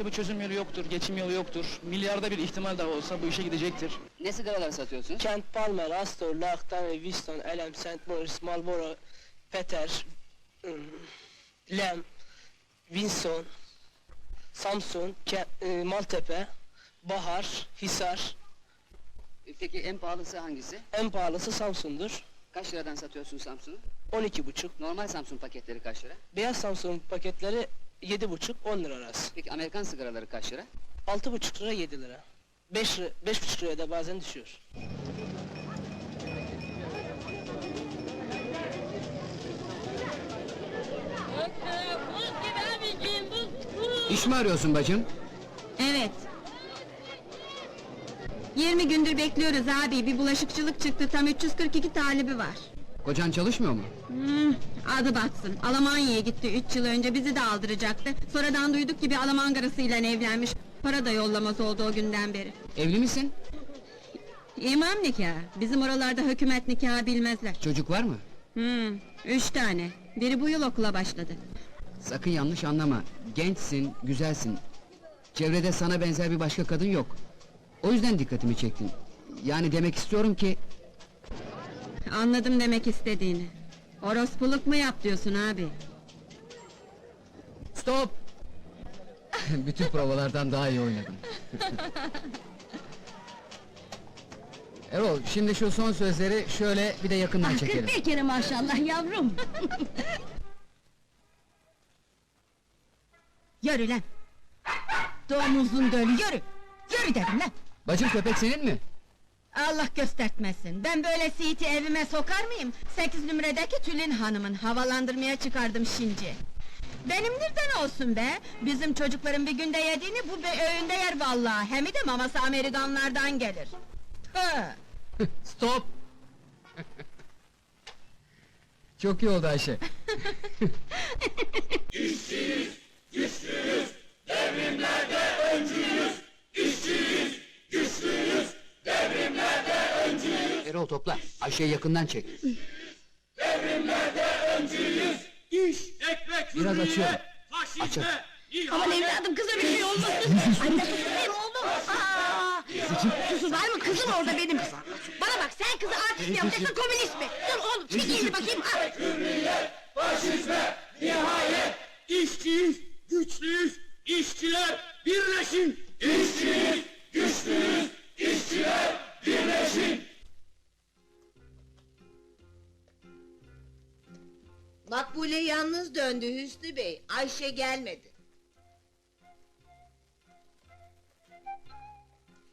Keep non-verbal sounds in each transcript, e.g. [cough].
Bir çözüm yolu yoktur, geçim yolu yoktur. Milyarda bir ihtimal daha olsa bu işe gidecektir. Ne sigaralar satıyorsunuz? Kent Palmer, Astor, Lactan, Winston, Elm, St. Morris, Marlboro, Peter, ım, Lem, Winston, Samsun, e, Maltepe, Bahar, Hisar. E, Peki en pahalısı hangisi? En pahalısı Samsun'dur. Kaç liradan satıyorsun Samsun'u? 12,5. Normal Samsun paketleri kaç lira? Beyaz Samsun paketleri 7,5 10 lira arası. Peki Amerikan sigaraları kaç lira? 6,5 lira 7 lira. 5 lira, 5,5 liraya da bazen düşüyor. İş mi arıyorsun bacım? Evet. 20 gündür bekliyoruz abi. Bir bulaşıkçılık çıktı. Tam 342 talibi var. Kocan çalışmıyor mu? Hmm, adı batsın. Almanya'ya gitti 3 yıl önce. Bizi de aldıracaktı. Sonradan duyduk ki bir Alman karısıyla evlenmiş. Para da yollamaz oldu o günden beri. Evli misin? İmam nikahı. Bizim oralarda hükümet nikahı bilmezler. Çocuk var mı? Hmm, üç tane. Biri bu yıl okula başladı. Sakın yanlış anlama. Gençsin, güzelsin. Çevrede sana benzer bir başka kadın yok. O yüzden dikkatimi çektin. Yani demek istiyorum ki... Anladım demek istediğini. Orospuluk mu yap diyorsun abi? Stop! [laughs] Bütün provalardan daha iyi oynadın. [laughs] Erol, şimdi şu son sözleri şöyle bir de yakından çekelim. kere maşallah yavrum. [laughs] yürü lan. Domuzun dölü yürü. Yürü dedim lan. Bacım köpek senin mi? Allah göstertmesin. Ben böyle siiti evime sokar mıyım? Sekiz numaradaki Tülin hanımın havalandırmaya çıkardım şimdi. Benim nereden olsun be? Bizim çocukların bir günde yediğini bu be öğünde yer vallahi. Hem de maması Amerikanlardan gelir. Ha. [laughs] Stop! Çok iyi oldu Ayşe. [laughs] Erol topla, Ayşe'yi yakından çek. İş, ekmek, Biraz hürriyet, açıyorum. faşizme, Açın. Aman evladım kıza bir şey olmasın. Anne susayım oğlum. Aa! Susun var mı kızım orada benim. Bana bak sen kızı artist mi yapacaksın komünist mi? Dur oğlum çek elini bakayım. Ah! faşizme, nihayet, işçiyiz, güçlüyüz, işçiler birleşin! İşçiyiz, Makbule yalnız döndü Hüsnü Bey. Ayşe gelmedi.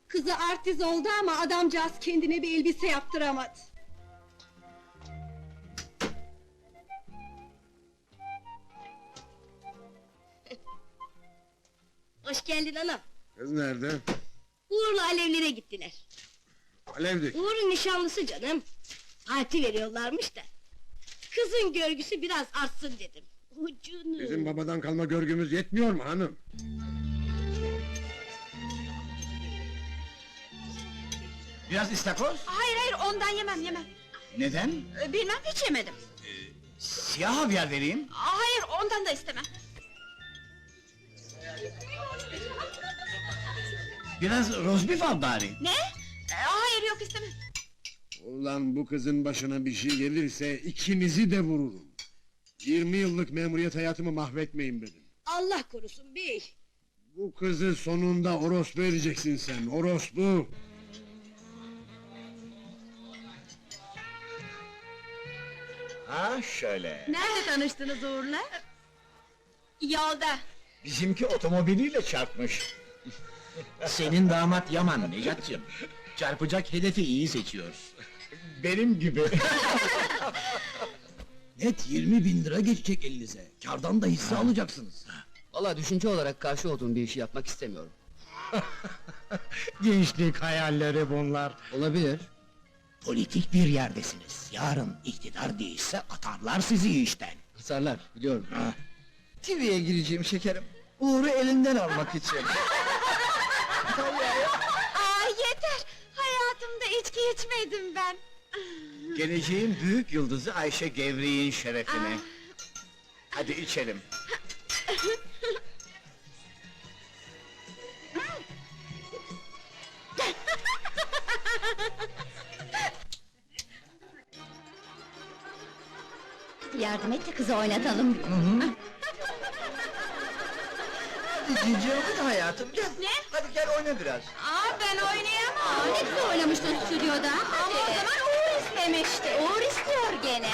Kızı artiz oldu ama adamcağız kendine bir elbise yaptıramadı. [laughs] Hoş geldin anam. Kız nerede? Uğur'la alevlere gittiler. Alevdik. Uğur'un nişanlısı canım. Parti veriyorlarmış da. Kızın görgüsü biraz artsın dedim. Ucunu. Bizim babadan kalma görgümüz yetmiyor mu hanım? Biraz istakoz? Hayır hayır ondan yemem yemem. Neden? Ee, Bilmem hiç yemedim. Siyah havyar vereyim. Hayır ondan da istemem. Biraz rozbif al bari. Ne? Ee, Hayır yok istemem. Ulan bu kızın başına bir şey gelirse ikinizi de vururum. 20 yıllık memuriyet hayatımı mahvetmeyin benim. Allah korusun bey. Bu kızı sonunda orospu edeceksin sen, orospu! Ha şöyle. Nerede tanıştınız Uğur'la? Yolda. Bizimki otomobiliyle çarpmış. Senin damat Yaman Necat'cığım. Çarpacak hedefi iyi seçiyor. Benim gibi. [laughs] Net 20 bin lira geçecek elinize. Kardan da hisse alacaksınız. Valla düşünce olarak karşı olduğum bir işi yapmak istemiyorum. [laughs] Gençlik hayalleri bunlar. Olabilir. Politik bir yerdesiniz. Yarın iktidar değişse atarlar sizi işten. Hasarlar, biliyorum. TV'ye gireceğim şekerim. Uğur'u elinden almak için. [laughs] içmeydim ben. Geleceğin büyük yıldızı Ayşe Gevri'nin şerefine. Aa. Hadi içelim. Yardım et de kızı oynatalım. Hı hı. Cici hayatım gel. Ne? Gel oyna biraz. Aa ben oynayamam. Ne güzel oynamıştın stüdyoda. Ama o zaman Uğur istemişti. Uğur istiyor gene.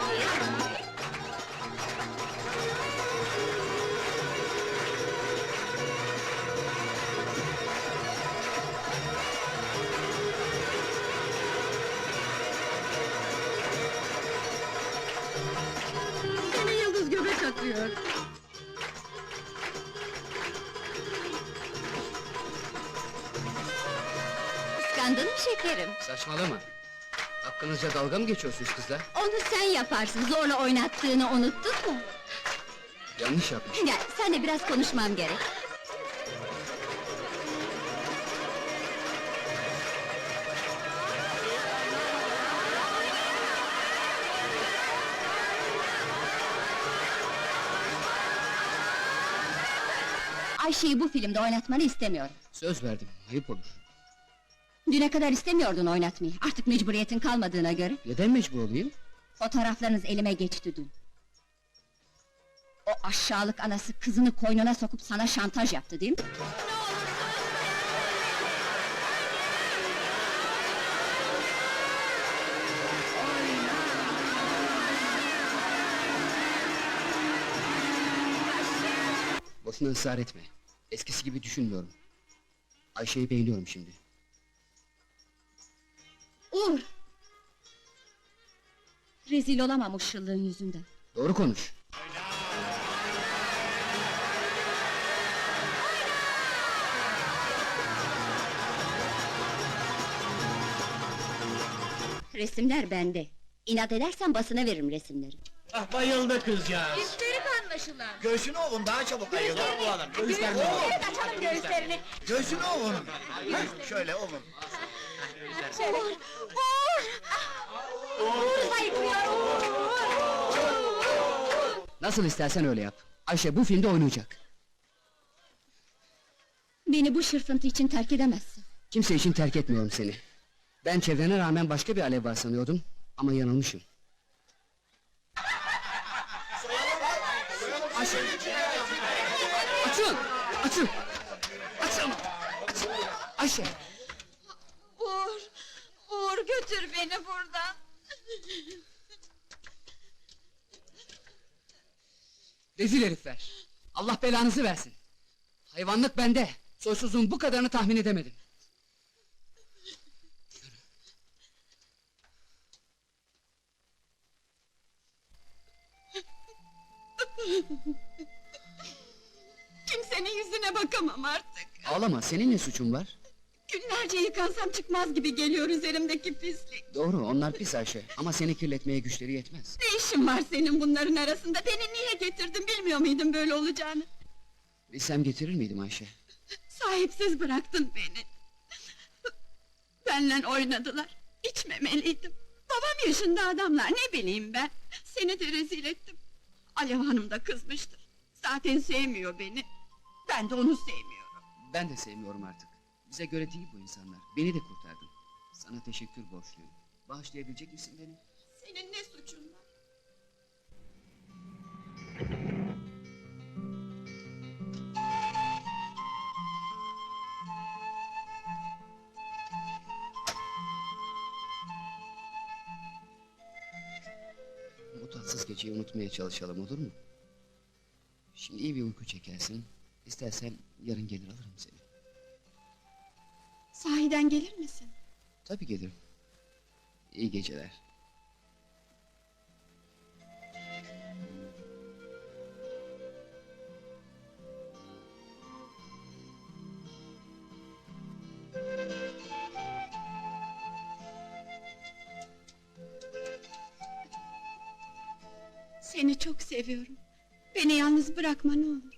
Hadi. Şekerim? Saçmalama. Hakkınızca dalga mı geçiyorsunuz kızlar? Onu sen yaparsın. Zorla oynattığını unuttun mu? Yanlış yapmış. Gel, senle biraz konuşmam gerek. Ayşe'yi bu filmde oynatmanı istemiyorum. Söz verdim, ayıp olur. Düne kadar istemiyordun oynatmayı. Artık mecburiyetin kalmadığına göre. Neden mecbur olayım? Fotoğraflarınız elime geçti dün. O aşağılık anası kızını koynuna sokup sana şantaj yaptı değil mi? Boşuna ısrar etme. Eskisi gibi düşünmüyorum. Ayşe'yi beğeniyorum şimdi. Uğur! Rezil olamam o şıllığın yüzünden. Doğru konuş. Resimler bende. İnat edersen basına veririm resimleri. Ah bayıldı kızcağız. İsterik anlaşılan. Göğsünü ovun daha çabuk ayılır bu adam. Göğüslerini ovun. açalım göğüslerini. Göğsünü ovun. Hah, Şöyle ovun. Uğur! Uğur! Uğur Uğur! Nasıl istersen öyle yap. Ayşe bu filmde oynayacak. Beni bu şırfıntı için terk edemezsin. Kimse için terk etmiyorum seni. Ben çevrene rağmen başka bir alev var sanıyordum. Ama yanılmışım. Açın! Açın! Açın! Açın! Ayşe! Götür beni buradan. Rezil herifler! Allah belanızı versin! Hayvanlık bende! Soysuzluğun bu kadarını tahmin edemedim. Kimsenin yüzüne bakamam artık. Ağlama, senin ne suçun var? Günlerce yıkansam çıkmaz gibi geliyor üzerimdeki pislik. Doğru, onlar pis Ayşe. Ama seni kirletmeye güçleri yetmez. Ne işin var senin bunların arasında? Beni niye getirdin bilmiyor muydun böyle olacağını? Bilsem getirir miydim Ayşe? Sahipsiz bıraktın beni. Benle oynadılar. İçmemeliydim. Babam yaşında adamlar ne bileyim ben. Seni de rezil ettim. Alev Hanım da kızmıştır. Zaten sevmiyor beni. Ben de onu sevmiyorum. Ben de sevmiyorum artık. Bize göre değil bu insanlar. Beni de kurtardın. Sana teşekkür borçluyum. Bağışlayabilecek misin beni? Senin ne suçun var? Bu tatsız geceyi unutmaya çalışalım olur mu? Şimdi iyi bir uyku çekersin. İstersen yarın gelir alırım seni. Sahiden gelir misin? Tabii gelirim. İyi geceler. Seni çok seviyorum. Beni yalnız bırakma ne olur.